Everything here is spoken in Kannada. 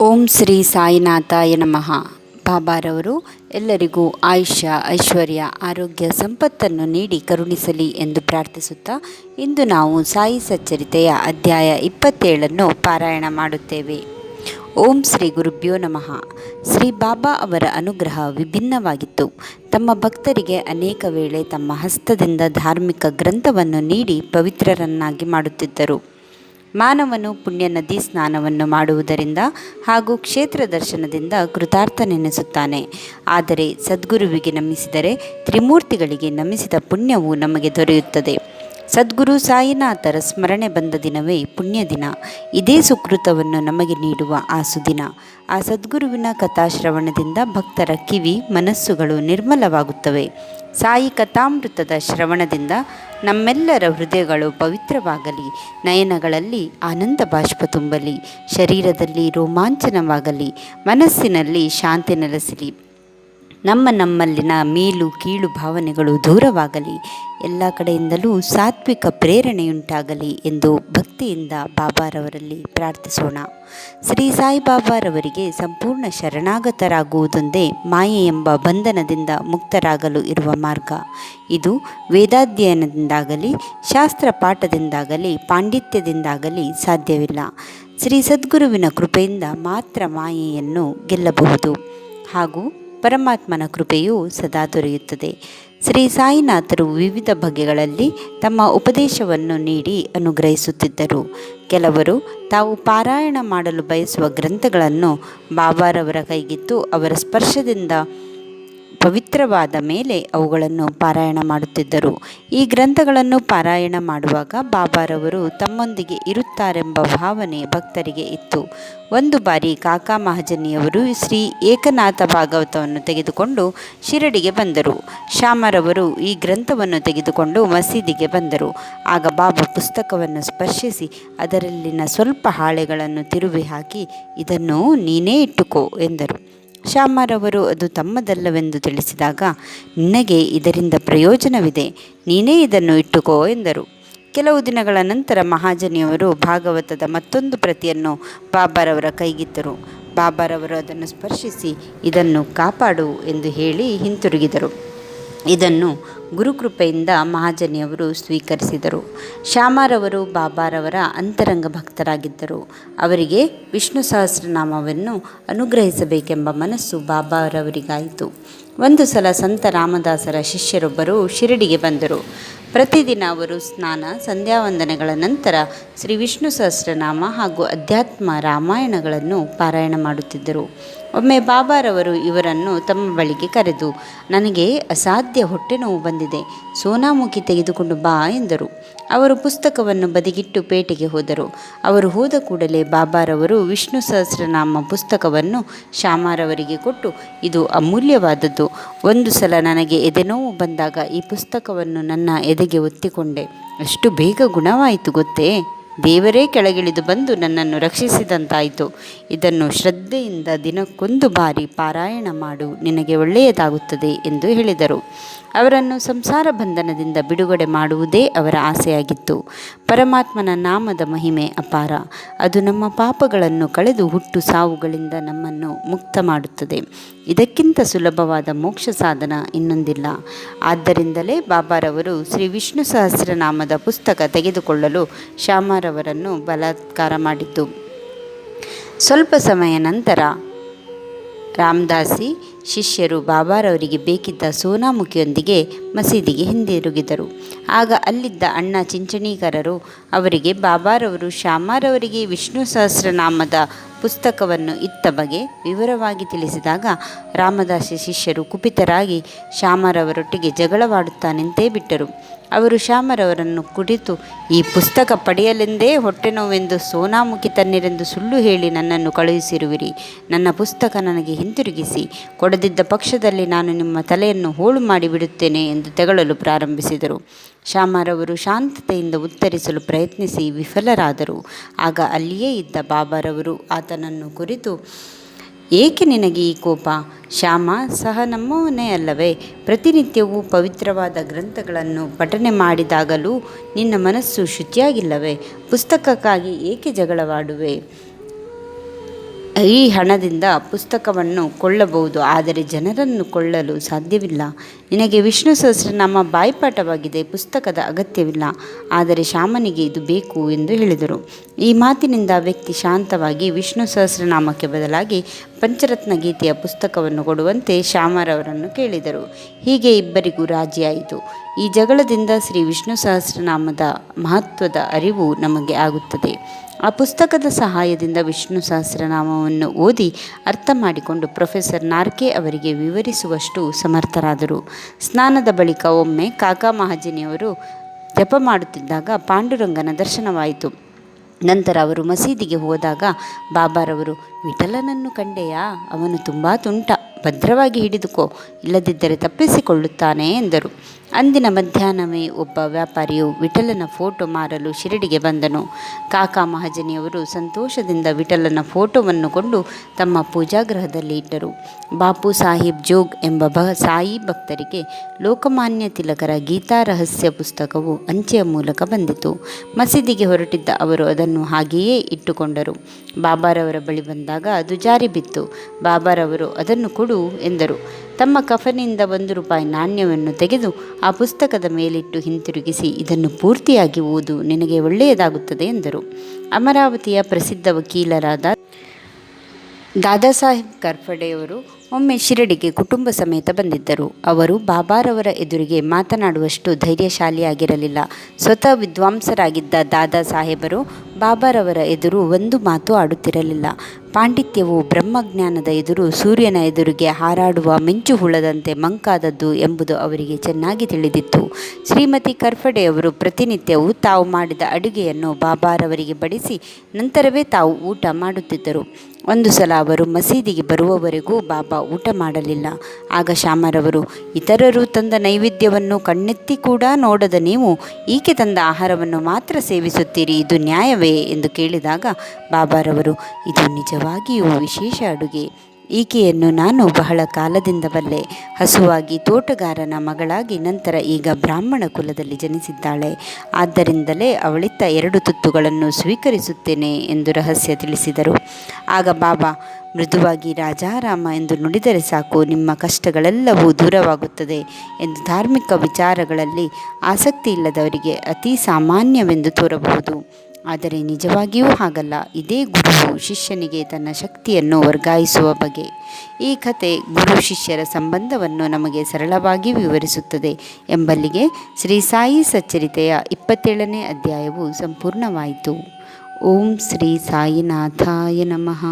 ಓಂ ಶ್ರೀ ಸಾಯಿನಾಥಾಯ ನಮಃ. ಬಾಬಾರವರು ಎಲ್ಲರಿಗೂ ಆಯುಷ್ಯ, ಐಶ್ವರ್ಯ, ಆರೋಗ್ಯ, ಸಂಪತ್ತನ್ನು ನೀಡಿ ಕರುಣಿಸಲಿ ಎಂದು ಪ್ರಾರ್ಥಿಸುತ್ತಾ ಇಂದು ನಾವು ಸಾಯಿ ಸಚ್ಚರಿತೆಯ ಅಧ್ಯಾಯ ಇಪ್ಪತ್ತೇಳನ್ನು ಪಾರಾಯಣ ಮಾಡುತ್ತೇವೆ. ಓಂ ಶ್ರೀ ಗುರುಭ್ಯೋ ನಮಃ. ಶ್ರೀ ಬಾಬಾ ಅವರ ಅನುಗ್ರಹ ವಿಭಿನ್ನವಾಗಿತ್ತು. ತಮ್ಮ ಭಕ್ತರಿಗೆ ಅನೇಕ ವೇಳೆ ತಮ್ಮ ಹಸ್ತದಿಂದ ಧಾರ್ಮಿಕ ಗ್ರಂಥವನ್ನು ನೀಡಿ ಪವಿತ್ರರನ್ನಾಗಿ ಮಾಡುತ್ತಿದ್ದರು. ಮಾನವನು ಪುಣ್ಯ ನದಿ ಸ್ನಾನವನ್ನು ಮಾಡುವುದರಿಂದ ಹಾಗೂ ಕ್ಷೇತ್ರ ದರ್ಶನದಿಂದ ಕೃತಾರ್ಥನೆನಿಸುತ್ತಾನೆ. ಆದರೆ ಸದ್ಗುರುವಿಗೆ ನಮಿಸಿದರೆ ತ್ರಿಮೂರ್ತಿಗಳಿಗೆ ನಮಿಸಿದ ಪುಣ್ಯವು ನಮಗೆ ದೊರೆಯುತ್ತದೆ. ಸದ್ಗುರು ಸಾಯಿನಾಥರ ಸ್ಮರಣೆ ಬಂದ ದಿನವೇ ಪುಣ್ಯ ದಿನ. ಇದೇ ಸುಕೃತವನ್ನು ನಮಗೆ ನೀಡುವ ಆ ಸುದಿನ ಆ ಸದ್ಗುರುವಿನ ಕಥಾಶ್ರವಣದಿಂದ ಭಕ್ತರ ಕಿವಿ, ಮನಸ್ಸುಗಳು ನಿರ್ಮಲವಾಗುತ್ತವೆ. ಸಾಯಿ ಕಥಾಮೃತದ ಶ್ರವಣದಿಂದ ನಮ್ಮೆಲ್ಲರ ಹೃದಯಗಳು ಪವಿತ್ರವಾಗಲಿ, ನಯನಗಳಲ್ಲಿ ಆನಂದ ಬಾಷ್ಪ ತುಂಬಲಿ, ಶರೀರದಲ್ಲಿ ರೋಮಾಂಚನವಾಗಲಿ, ಮನಸ್ಸಿನಲ್ಲಿ ಶಾಂತಿ ನೆಲೆಸಲಿ. ನಮ್ಮ ನಮ್ಮಲ್ಲಿನ ಮೇಲು ಕೀಳು ಭಾವನೆಗಳು ದೂರವಾಗಲಿ, ಎಲ್ಲ ಕಡೆಯಿಂದಲೂ ಸಾತ್ವಿಕ ಪ್ರೇರಣೆಯುಂಟಾಗಲಿ ಎಂದು ಭಕ್ತಿಯಿಂದ ಬಾಬಾರವರಲ್ಲಿ ಪ್ರಾರ್ಥಿಸೋಣ. ಶ್ರೀ ಸಾಯಿಬಾಬಾರವರಿಗೆ ಸಂಪೂರ್ಣ ಶರಣಾಗತರಾಗುವುದೊಂದೇ ಮಾಯೆ ಎಂಬ ಬಂಧನದಿಂದ ಮುಕ್ತರಾಗಲು ಇರುವ ಮಾರ್ಗ. ಇದು ವೇದಾಧ್ಯಯನದಿಂದಾಗಲಿ, ಶಾಸ್ತ್ರ ಪಾಠದಿಂದಾಗಲಿ, ಪಾಂಡಿತ್ಯದಿಂದಾಗಲಿ ಸಾಧ್ಯವಿಲ್ಲ. ಶ್ರೀ ಸದ್ಗುರುವಿನ ಕೃಪೆಯಿಂದ ಮಾತ್ರ ಮಾಯೆಯನ್ನು ಗೆಲ್ಲಬಹುದು. ಹಾಗೂ ಪರಮಾತ್ಮನ ಕೃಪೆಯು ಸದಾ ದೊರೆಯುತ್ತದೆ. ಶ್ರೀ ಸಾಯಿನಾಥರು ವಿವಿಧ ಬಗೆಗಳಲ್ಲಿ ತಮ್ಮ ಉಪದೇಶವನ್ನು ನೀಡಿ ಅನುಗ್ರಹಿಸುತ್ತಿದ್ದರು. ಕೆಲವರು ತಾವು ಪಾರಾಯಣ ಮಾಡಲು ಬಯಸುವ ಗ್ರಂಥಗಳನ್ನು ಬಾಬಾರವರ ಕೈಗಿತ್ತು ಅವರ ಸ್ಪರ್ಶದಿಂದ ಪವಿತ್ರವಾದ ಮೇಲೆ ಅವುಗಳನ್ನು ಪಾರಾಯಣ ಮಾಡುತ್ತಿದ್ದರು. ಈ ಗ್ರಂಥಗಳನ್ನು ಪಾರಾಯಣ ಮಾಡುವಾಗ ಬಾಬಾರವರು ತಮ್ಮೊಂದಿಗೆ ಇರುತ್ತಾರೆಂಬ ಭಾವನೆ ಭಕ್ತರಿಗೆ ಇತ್ತು. ಒಂದು ಬಾರಿ ಕಾಕಾ ಮಹಾಜನಿಯವರು ಶ್ರೀ ಏಕನಾಥ ಭಾಗವತವನ್ನು ತೆಗೆದುಕೊಂಡು ಶಿರಡಿಗೆ ಬಂದರು. ಶ್ಯಾಮರವರು ಈ ಗ್ರಂಥವನ್ನು ತೆಗೆದುಕೊಂಡು ಮಸೀದಿಗೆ ಬಂದರು. ಆಗ ಬಾಬಾ ಪುಸ್ತಕವನ್ನು ಸ್ಪರ್ಶಿಸಿ ಅದರಲ್ಲಿನ ಸ್ವಲ್ಪ ಹಾಳೆಗಳನ್ನು ತಿರುವಿ ಹಾಕಿ, ಇದನ್ನು ನೀನೇ ಇಟ್ಟುಕೋ ಎಂದರು. ಶ್ಯಾಮರವರು ಅದು ತಮ್ಮದಲ್ಲವೆಂದು ತಿಳಿಸಿದಾಗ, ನಿನಗೆ ಇದರಿಂದ ಪ್ರಯೋಜನವಿದೆ, ನೀನೇ ಇದನ್ನು ಇಟ್ಟುಕೋ ಎಂದರು. ಕೆಲವು ದಿನಗಳ ನಂತರ ಮಹಾಜನಿಯವರು ಭಾಗವತದ ಮತ್ತೊಂದು ಪ್ರತಿಯನ್ನು ಬಾಬಾರವರ ಕೈಗಿತ್ತರು. ಬಾಬಾರವರು ಅದನ್ನು ಸ್ಪರ್ಶಿಸಿ, ಇದನ್ನು ಕಾಪಾಡು ಎಂದು ಹೇಳಿ ಹಿಂತಿರುಗಿದರು. ಇದನ್ನು ಗುರುಕೃಪೆಯಿಂದ ಮಹಾಜನಿಯವರು ಸ್ವೀಕರಿಸಿದರು. ಶ್ಯಾಮಾರವರು ಬಾಬಾರವರ ಅಂತರಂಗ ಭಕ್ತರಾಗಿದ್ದರು. ಅವರಿಗೆ ವಿಷ್ಣು ಸಹಸ್ರನಾಮವನ್ನು ಅನುಗ್ರಹಿಸಬೇಕೆಂಬ ಮನಸ್ಸು ಬಾಬಾರವರಿಗಾಯಿತು. ಒಂದು ಸಲ ಸಂತ ರಾಮದಾಸರ ಶಿಷ್ಯರೊಬ್ಬರು ಶಿರಡಿಗೆ ಬಂದರು. ಪ್ರತಿದಿನ ಅವರು ಸ್ನಾನ, ಸಂಧ್ಯಾವಂದನೆಗಳ ನಂತರ ಶ್ರೀ ವಿಷ್ಣು ಸಹಸ್ರನಾಮ ಹಾಗೂ ಅಧ್ಯಾತ್ಮ ರಾಮಾಯಣಗಳನ್ನು ಪಾರಾಯಣ ಮಾಡುತ್ತಿದ್ದರು. ಒಮ್ಮೆ ಬಾಬಾರವರು ಇವರನ್ನು ತಮ್ಮ ಬಳಿಗೆ ಕರೆದು, ನನಗೆ ಅಸಾಧ್ಯ ಹೊಟ್ಟೆ ನೋವು ಬಂದಿದೆ, ಸೋನಾಮುಖಿ ತೆಗೆದುಕೊಂಡು ಬಾ ಎಂದರು. ಅವರು ಪುಸ್ತಕವನ್ನು ಬದಿಗಿಟ್ಟು ಪೇಟೆಗೆ ಹೋದರು. ಅವರು ಹೋದ ಕೂಡಲೇ ಬಾಬಾರವರು ವಿಷ್ಣು ಸಹಸ್ರನಾಮ ಪುಸ್ತಕವನ್ನು ಶ್ಯಾಮಾರವರಿಗೆ ಕೊಟ್ಟು, ಇದು ಅಮೂಲ್ಯವಾದದ್ದು. ಒಂದು ಸಲ ನನಗೆ ಎದೆನೋವು ಬಂದಾಗ ಈ ಪುಸ್ತಕವನ್ನು ನನ್ನ ಎದೆಗೆ ಒತ್ತಿಕೊಂಡೆ. ಅಷ್ಟು ಬೇಗ ಗುಣವಾಯಿತು ಗೊತ್ತೇ? ದೇವರೇ ಕೆಳಗಿಳಿದು ಬಂದು ನನ್ನನ್ನು ರಕ್ಷಿಸಿದಂತಾಯಿತು. ಇದನ್ನು ಶ್ರದ್ಧೆಯಿಂದ ದಿನಕ್ಕೊಂದು ಬಾರಿ ಪಾರಾಯಣ ಮಾಡು, ನಿನಗೆ ಒಳ್ಳೆಯದಾಗುತ್ತದೆ ಎಂದು ಹೇಳಿದರು. ಅವರನ್ನು ಸಂಸಾರ ಬಂಧನದಿಂದ ಬಿಡುಗಡೆ ಮಾಡುವುದೇ ಅವರ ಆಸೆಯಾಗಿತ್ತು. ಪರಮಾತ್ಮನ ನಾಮದ ಮಹಿಮೆ ಅಪಾರ. ಅದು ನಮ್ಮ ಪಾಪಗಳನ್ನು ಕಳೆದು ಹುಟ್ಟು ಸಾವುಗಳಿಂದ ನಮ್ಮನ್ನು ಮುಕ್ತ ಮಾಡುತ್ತದೆ. ಇದಕ್ಕಿಂತ ಸುಲಭವಾದ ಮೋಕ್ಷ ಸಾಧನ ಇನ್ನೊಂದಿಲ್ಲ. ಆದ್ದರಿಂದಲೇ ಬಾಬಾರವರು ಶ್ರೀ ವಿಷ್ಣು ಸಹಸ್ರನಾಮದ ಪುಸ್ತಕ ತೆಗೆದುಕೊಳ್ಳಲು ಶ್ಯಾಮರವರನ್ನು ಬಲಾತ್ಕಾರ ಮಾಡಿದ್ದು. ಸ್ವಲ್ಪ ಸಮಯ ನಂತರ ರಾಮದಾಸಿ ಶಿಷ್ಯರು ಬಾಬಾರವರಿಗೆ ಬೇಕಿದ್ದ ಸೋನಾಮುಖಿಯೊಂದಿಗೆ ಮಸೀದಿಗೆ ಹಿಂದಿರುಗಿದರು. ಆಗ ಅಲ್ಲಿದ್ದ ಅಣ್ಣ ಚಿಂಚಣೀಕರರು ಅವರಿಗೆ, ಬಾಬಾರವರು ಶ್ಯಾಮಾರವರಿಗೆ ವಿಷ್ಣು ಸಹಸ್ರನಾಮದ ಪುಸ್ತಕವನ್ನು ಇತ್ತ ಬಗೆ ವಿವರವಾಗಿ ತಿಳಿಸಿದಾಗ ರಾಮದಾಸಿ ಶಿಷ್ಯರು ಕುಪಿತರಾಗಿ ಶ್ಯಾಮರವರೊಟ್ಟಿಗೆ ಜಗಳವಾಡುತ್ತಾ ನಿಂತೇ ಬಿಟ್ಟರು. ಅವರು ಶ್ಯಾಮರವರನ್ನು ಕುರಿತು ಈ ಪುಸ್ತಕ ಪಡೆಯಲೆಂದೇ ಹೊಟ್ಟೆ ನೋವೆಂದು ಸೋನಾಮುಖಿ ತನ್ನಿರೆಂದು ಸುಳ್ಳು ಹೇಳಿ ನನ್ನನ್ನು ಕಳುಹಿಸಿರುವಿರಿ. ನನ್ನ ಪುಸ್ತಕ ನನಗೆ ಹಿಂತಿರುಗಿಸಿ. ಕೊಡದಿದ್ದ ಪಕ್ಷದಲ್ಲಿ ನಾನು ನಿಮ್ಮ ತಲೆಯನ್ನು ಹೋಳು ಮಾಡಿಬಿಡುತ್ತೇನೆ ಎಂದು ತೆಗಳಲು ಪ್ರಾರಂಭಿಸಿದರು. ಶ್ಯಾಮರವರು ಶಾಂತತೆಯಿಂದ ಉತ್ತರಿಸಲು ಪ್ರಯತ್ನಿಸಿ ವಿಫಲರಾದರು. ಆಗ ಅಲ್ಲಿಯೇ ಇದ್ದ ಬಾಬಾರವರು ಆತನನ್ನು ಕುರಿತು, ಏಕೆ ನಿನಗೆ ಈ ಕೋಪ? ಶ್ಯಾಮ, ಸಹ ನಮ್ಮವನೇ ಅಲ್ಲವೇ? ಪ್ರತಿನಿತ್ಯವೂ ಪವಿತ್ರವಾದ ಗ್ರಂಥಗಳನ್ನು ಪಠನೆ ಮಾಡಿದಾಗಲೂ ನಿನ್ನ ಮನಸ್ಸು ಶುಚಿಯಾಗಿಲ್ಲವೇ? ಪುಸ್ತಕಕ್ಕಾಗಿ ಏಕೆ ಜಗಳವಾಡುವೆ? ಈ ಹಣದಿಂದ ಪುಸ್ತಕವನ್ನು ಕೊಳ್ಳಬಹುದು, ಆದರೆ ಜನರನ್ನು ಕೊಳ್ಳಲು ಸಾಧ್ಯವಿಲ್ಲ. ನಿನಗೆ ವಿಷ್ಣು ಸಹಸ್ರನಾಮ ಬಾಯ್ಪಾಠವಾಗಿದೆ, ಪುಸ್ತಕದ ಅಗತ್ಯವಿಲ್ಲ, ಆದರೆ ಶಾಮನಿಗೆ ಇದು ಬೇಕು ಎಂದು ಹೇಳಿದರು. ಈ ಮಾತಿನಿಂದ ವ್ಯಕ್ತಿ ಶಾಂತವಾಗಿ ವಿಷ್ಣು ಸಹಸ್ರನಾಮಕ್ಕೆ ಬದಲಾಗಿ ಪಂಚರತ್ನ ಗೀತೆಯ ಪುಸ್ತಕವನ್ನು ಕೊಡುವಂತೆ ಶ್ಯಾಮರವರನ್ನು ಕೇಳಿದರು. ಹೀಗೆ ಇಬ್ಬರಿಗೂ ರಾಜಿಯಾಯಿತು. ಈ ಜಗಳದಿಂದ ಶ್ರೀ ವಿಷ್ಣು ಸಹಸ್ರನಾಮದ ಮಹತ್ವದ ಅರಿವು ನಮಗೆ ಆಗುತ್ತದೆ. ಆ ಪುಸ್ತಕದ ಸಹಾಯದಿಂದ ವಿಷ್ಣು ಸಹಸ್ರನಾಮವನ್ನು ಓದಿ ಅರ್ಥ ಮಾಡಿಕೊಂಡು ಪ್ರೊಫೆಸರ್ ನಾರ್ಕೆ ಅವರಿಗೆ ವಿವರಿಸುವಷ್ಟು ಸಮರ್ಥರಾದರು. ಸ್ನಾನದ ಬಳಿಕ ಒಮ್ಮೆ ಕಾಕಾ ಮಹಾಜನಿಯವರು ಜಪ ಮಾಡುತ್ತಿದ್ದಾಗ ಪಾಂಡುರಂಗನ ದರ್ಶನವಾಯಿತು. ನಂತರ ಅವರು ಮಸೀದಿಗೆ ಹೋದಾಗ, ಬಾಬಾರವರು, ವಿಠಲನನ್ನು ಕಂಡೆಯಾ? ಅವನು ತುಂಬ ತುಂಟ. ಭದ್ರವಾಗಿ ಹಿಡಿದುಕೋ. ಇಲ್ಲದಿದ್ದರೆ ತಪ್ಪಿಸಿಕೊಳ್ಳುತ್ತಾನೆ ಎಂದರು. ಅಂದಿನ ಮಧ್ಯಾಹ್ನವೇ ಒಬ್ಬ ವ್ಯಾಪಾರಿಯು ವಿಠಲನ ಫೋಟೋ ಮಾರಲು ಶಿರಡಿಗೆ ಬಂದನು. ಕಾಕಾ ಮಹಾಜನಿಯವರು ಸಂತೋಷದಿಂದ ವಿಠಲನ ಫೋಟೋವನ್ನು ಕೊಂಡು ತಮ್ಮ ಪೂಜಾಗೃಹದಲ್ಲಿ ಇಟ್ಟರು. ಬಾಪು ಸಾಹೇಬ್ ಜೋಗ್ ಎಂಬ ಬ ಸಾಯಿ ಭಕ್ತರಿಗೆ ಲೋಕಮಾನ್ಯ ತಿಲಕರ ಗೀತಾ ರಹಸ್ಯ ಪುಸ್ತಕವು ಅಂಚೆಯ ಮೂಲಕ ಬಂದಿತು. ಮಸೀದಿಗೆ ಹೊರಟಿದ್ದ ಅವರು ಅದನ್ನು ಹಾಗೆಯೇ ಇಟ್ಟುಕೊಂಡರು. ಬಾಬಾರವರ ಬಳಿ ಬಂದಾಗ ಅದು ಜಾರಿ ಬಿತ್ತು ಬಾಬಾರವರು ಅದನ್ನು ಕೊಡು ಎಂದರು. ತಮ್ಮ ಕಫನಿಂದ ಒಂದು ರೂಪಾಯಿ ನಾಣ್ಯವನ್ನು ತೆಗೆದು ಆ ಪುಸ್ತಕದ ಮೇಲಿಟ್ಟು ಹಿಂತಿರುಗಿಸಿ ಇದನ್ನು ಪೂರ್ತಿಯಾಗಿ ಓದು, ನಿನಗೆ ಒಳ್ಳೆಯದಾಗುತ್ತದೆ ಎಂದರು. ಅಮರಾವತಿಯ ಪ್ರಸಿದ್ಧ ವಕೀಲರಾದ ದಾದಾ ಸಾಹೇಬ್ ಕರ್ಫಡೆಯವರು ಒಮ್ಮೆ ಶಿರಡಿಗೆ ಕುಟುಂಬ ಸಮೇತ ಬಂದಿದ್ದರು. ಅವರು ಬಾಬಾರವರ ಎದುರಿಗೆ ಮಾತನಾಡುವಷ್ಟು ಧೈರ್ಯಶಾಲಿಯಾಗಿರಲಿಲ್ಲ. ಸ್ವತಃ ವಿದ್ವಾಂಸರಾಗಿದ್ದ ದಾದಾ ಸಾಹೇಬರು ಬಾಬಾರವರ ಎದುರು ಒಂದು ಮಾತು ಆಡುತ್ತಿರಲಿಲ್ಲ. ಪಾಂಡಿತ್ಯವು ಬ್ರಹ್ಮಜ್ಞಾನದ ಎದುರು ಸೂರ್ಯನ ಎದುರಿಗೆ ಹಾರಾಡುವ ಮಿಂಚು ಹುಳದಂತೆ ಮಂಕಾದದ್ದು ಎಂಬುದು ಅವರಿಗೆ ಚೆನ್ನಾಗಿ ತಿಳಿದಿತ್ತು. ಶ್ರೀಮತಿ ಕರ್ಫಡೆಯವರು ಪ್ರತಿನಿತ್ಯವೂ ತಾವು ಮಾಡಿದ ಅಡುಗೆಯನ್ನು ಬಾಬಾರವರಿಗೆ ಬಡಿಸಿ ನಂತರವೇ ತಾವು ಊಟ ಮಾಡುತ್ತಿದ್ದರು. ಒಂದು ಸಲ ಅವರು ಮಸೀದಿಗೆ ಬರುವವರೆಗೂ ಬಾಬಾ ಊಟ ಮಾಡಲಿಲ್ಲ. ಆಗ ಶ್ಯಾಮರವರು ಇತರರು ತಂದ ನೈವೇದ್ಯವನ್ನು ಕಣ್ಣೆತ್ತಿ ಕೂಡ ನೋಡದ ನೀವು? ಈಕೆ ತಂದ ಆಹಾರವನ್ನು ಮಾತ್ರ ಸೇವಿಸುತ್ತೀರಿ, ಇದು ನ್ಯಾಯವೇ? ಎಂದು ಕೇಳಿದಾಗ ಬಾಬಾರವರು, ಇದು ನಿಜವಾಗಿಯೂ ವಿಶೇಷ ಅಡುಗೆ. ಈಕೆಯನ್ನು ನಾನು ಬಹಳ ಕಾಲದಿಂದ ಬಲ್ಲೆ ಹಸುವಾಗಿ ತೋಟಗಾರನ ಮಗಳಾಗಿ ನಂತರ ಈಗ ಬ್ರಾಹ್ಮಣ ಕುಲದಲ್ಲಿ ಜನಿಸಿದ್ದಾಳೆ. ಆದ್ದರಿಂದಲೇ ಅವಳಿತ್ತ ಎರಡು ತುತ್ತುಗಳನ್ನು ಸ್ವೀಕರಿಸುತ್ತೇನೆ ಎಂದು ರಹಸ್ಯ ತಿಳಿಸಿದರು. ಆಗ ಬಾಬಾ, ಮೃದುವಾಗಿ ರಾಜಾರಾಮ ಎಂದು ನುಡಿದರೆ ಸಾಕು, ನಿಮ್ಮ ಕಷ್ಟಗಳೆಲ್ಲವೂ ದೂರವಾಗುತ್ತದೆ ಎಂದು ಧಾರ್ಮಿಕ ವಿಚಾರಗಳಲ್ಲಿ ಆಸಕ್ತಿ ಇಲ್ಲದವರಿಗೆ ಅತಿ ಸಾಮಾನ್ಯವೆಂದು ತೋರಬಹುದು. ಆದರೆ ನಿಜವಾಗಿಯೂ ಹಾಗಲ್ಲ. ಇದೇ ಗುರುವು ಶಿಷ್ಯನಿಗೆ ತನ್ನ ಶಕ್ತಿಯನ್ನು ವರ್ಗಾಯಿಸುವ ಬಗೆ. ಈ ಕತೆ ಗುರು ಶಿಷ್ಯರ ಸಂಬಂಧವನ್ನು ನಮಗೆ ಸರಳವಾಗಿ ವಿವರಿಸುತ್ತದೆ. ಎಂಬಲ್ಲಿಗೆ ಶ್ರೀ ಸಾಯಿ ಸಚ್ಚರಿತೆಯ ಇಪ್ಪತ್ತೇಳನೇ ಅಧ್ಯಾಯವು ಸಂಪೂರ್ಣವಾಯಿತು. ಓಂ ಶ್ರೀ ಸಾಯಿನಾಥಾಯ ನಮಃ.